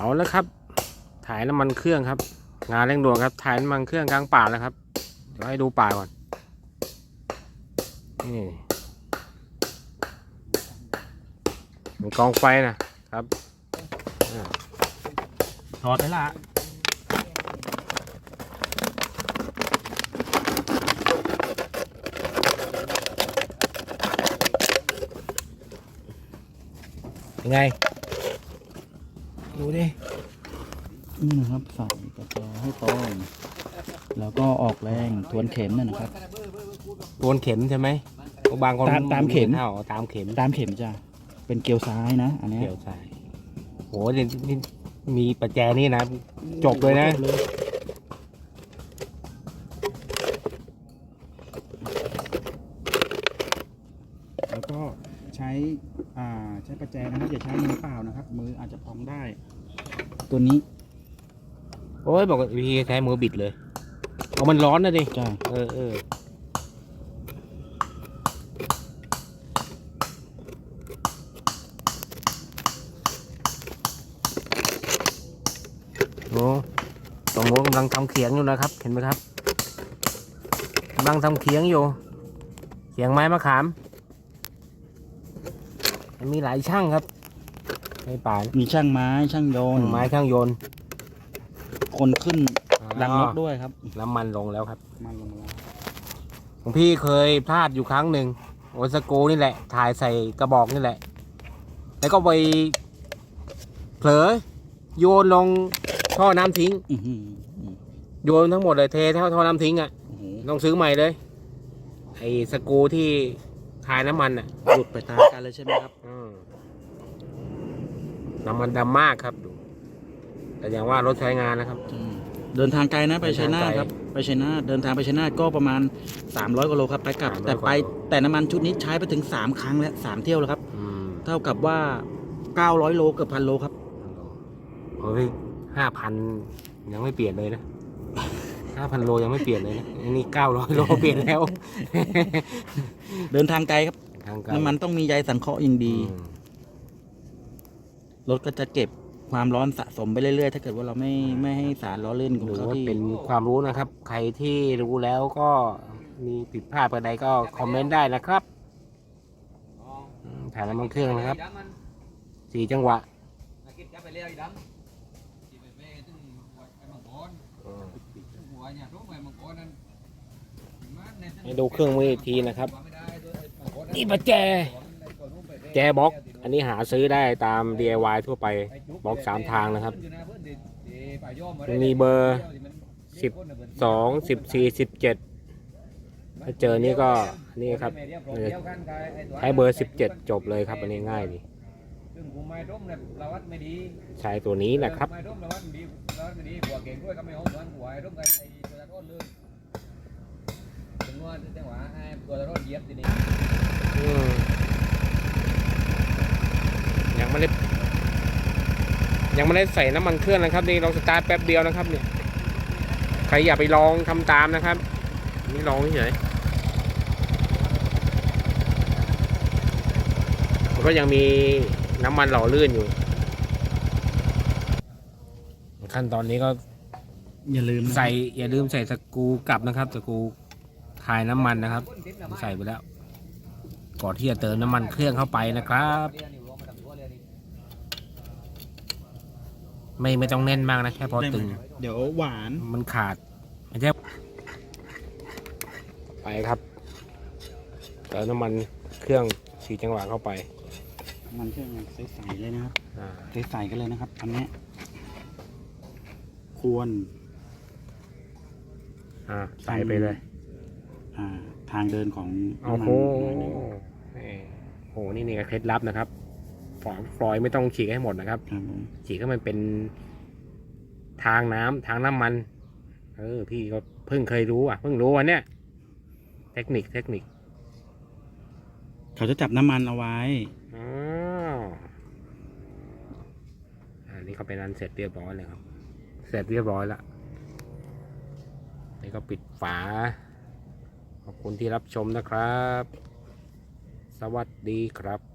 เอาแล้วครับ ถ่ายน้ำมันเครื่องครับ งานเร่งด่วนครับ ถ่ายน้ำมันเครื่องกลางป่าแล้วครับ เดี๋ยวให้ดูป่าก่อน นี่มันกองไฟนะครับอ่าถอดได้ละยังไง ดูดิ นี่นะครับใส่กระจอให้ตรงแล้วก็ออกแรงทวนเข็มน่ะนะครับ โดนเข็มใช่ไหมบางคนตามตามเข็ม อ้าวตามเข็มตามเข็มจ้ะเป็นเกลียวซ้ายนะ อันเนี้ยเกี่ยวใช่โหนี่นี่มีประแจนี่นะ จบเลยนะ จบเลยแล้วก็ ใช้อ่าใช้ประแจนะครับอย่าใช้มือเปล่านะครับ มืออาจจะพองได้ ตัวนี้ โอ้ยบอกว่าวิธีใช้มือบิดเลยเอามันร้อนนะดิจ้ะเออเออโอ้ตรงโน้นกำลังทำเขียงอยู่นะครับ เห็นไหมครับกำลังทำเขียงอยู่ เขียงไม้มะขาม มันมีหลายช่างครับในป่าเนี่ยมีช่างไม้ช่างโยนช่างไม้ช่างโยนคนขึ้นรังนกอ๋อด้วยครับน้ำมันลงแล้วครับมันลงแล้วของพี่เคยพลาดอยู่ครั้งหนึ่งโอสโกนี่แหละ ถ่ายใส่กระบอกนี่แหละ แล้วก็ไปเผลอโยนลงท่อน้ำทิ้ง อื้อหืออื้อโยนทั้งหมดเลยเทเท่าท่อน้ำทิ้งอะหือต้องซื้อใหม่เลย ไอ้สกรูที่ถ่ายน้ำมันอะ หลุดไปตามกันเลยใช่ไหมครับอืม น้ำมันดำมากครับดู แต่อย่างว่ารถใช้งานนะครับ อืมเดินทางไกลนะไปเดินชัทายงนาทไกลครับ ไปชัยนาทเดินทางไปชัยนาทก็ประมาณ 300กิโลครับไปกลับ 300แต่ไปกว่าโล แต่น้ำมันชุดนี้ใช้ไปถึง 3 ครั้งแล้วสามเที่ยวแล้วครับ อืมเท่ากับว่า 900 โลเกือบพันโลครับเฮ้ยห้าพันยังไม่เปลี่ยนเลยนะห้าพันโลยังไม่เปลี่ยนเลยนะอันนี้เก้าร้อยโลเปลี่ยนแล้วเดินทางไกลครับ ทางไกลน้ำมันต้องมีใยสังเคราะห์อย่างดี อืม รถก็จะเก็บความร้อนสะสมไปเรื่อยๆ ถ้าเกิดว่าเราไม่ไม่ให้สารล้อเลื่อนของหรือเขาว่าที่เป็นความรู้นะครับ ใครที่รู้แล้วก็มีผิดพลาดอะไรก็คอมเมนต์ได้นะครับอืมถ่ายน้ำมันเครื่องนะครับสี่จังหวะให้ดูเครื่องมืออีกทีนะครับ นี่ประแจ แจบล็อก อันนี้หาซื้อได้ตาม DIY ทั่วไปบล็อกสามทางนะครับ มีเบอร์สิบสองสิบสี่สิบเจ็ดถ้าเจอนี่ก็นี่ครับใช้เบอร์สิบเจ็ดจบเลยครับ อันนี้ง่ายดีใช้ตัวนี้แหละครับองสวนหัวไอ้ร่มไอ้ไอ้ตัวตะโรนเล ยถึงว่าจังหวะไอ้ตัวตะโรนเหยียบทีนี้อืมยังไม่ได้ยังไม่ได้ใส่น้ำมันเครื่องนะครับ นี่ลองสตาร์ทแป๊บเดียวนะครับ เนี่ยใครอย่าไปลองทำตามนะครับ นี่ลองเฉยมันก็ยังมีน้ำมันหล่อลื่นอยู่ ขั้นตอนนี้ก็อย่าลืมนะใส่ อย่าลืมใส่สกรูกลับนะครับสกรูคายน้ำมันนะครับ ใส่ไปแล้ว ก่อนที่จะเติมน้ำมันเครื่องเข้าไปนะครับ ไม่ไม่ต้องแน่นมากนะแค่พอได้ไหมตึงเดี๋ยวหวาน มันขาดไม่ใช่ไปครับเติมน้ำมันเครื่องสี่จังหวะเข้าไปมันเครื่องใสๆเลยนะครับ อ่าใสๆกันเลยนะครับอันเนี้ยควรอ่าใส่ไปเลย อ่าทางเดินของโอ้น้ำมันโหหน่อยหนึ่งแหม่โอ้โห นี่นี่ก็เคล็ดลับนะครับ ฝอยฟลอยไม่ต้องฉีกให้หมดนะครับ ครับผมฉีกให้มันเป็นทางน้ำทางน้ำมัน เออ พี่ก็เพิ่งเคยรู้อะ เพิ่งรู้วันเนี้ยเทคนิคเทคนิคเขาจะจับน้ำมันเอาไว้ อ๋ออันนี้ก็เป็นอันเสร็จเรียบร้อยเลยครับ เสร็จเรียบร้อยละนี่ก็ปิดฝา ขอบคุณที่รับชมนะครับ สวัสดีครับ